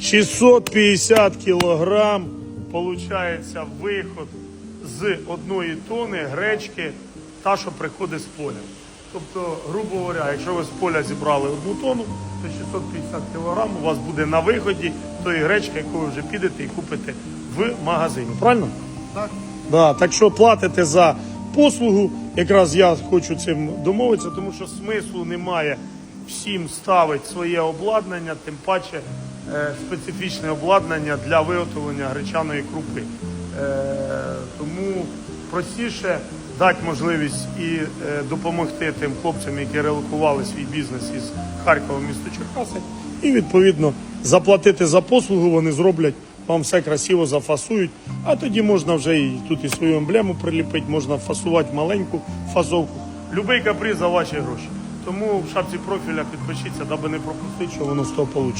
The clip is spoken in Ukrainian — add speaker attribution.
Speaker 1: 650 кілограм получається виход з одної тони гречки, та, що приходить з поля. Тобто, грубо говоря, якщо ви з поля зібрали одну тонну, то 650 кілограм у вас буде на виході тої гречки, яку ви вже підете і купите в магазині. Правильно?
Speaker 2: Так.
Speaker 1: Да, так що платите за послугу. Якраз я хочу цим домовитися, тому що смислу немає всім ставити своє обладнання, тим паче е, специфічне обладнання для виготовлення гречаної крупи. Е, тому простіше дати можливість і е, допомогти тим хлопцям, які релокували свій бізнес із Харкова в місто Черкаси, і відповідно заплатити за послугу вони зроблять. Вам все красиво зафасують, а тоді можна вже і тут і свою емблему приліпити, можна фасувати маленьку фазовку. Любий каприз за ваші гроші. Тому в шапці профіля підпишіться, даби не пропустити, що воно з того вийде.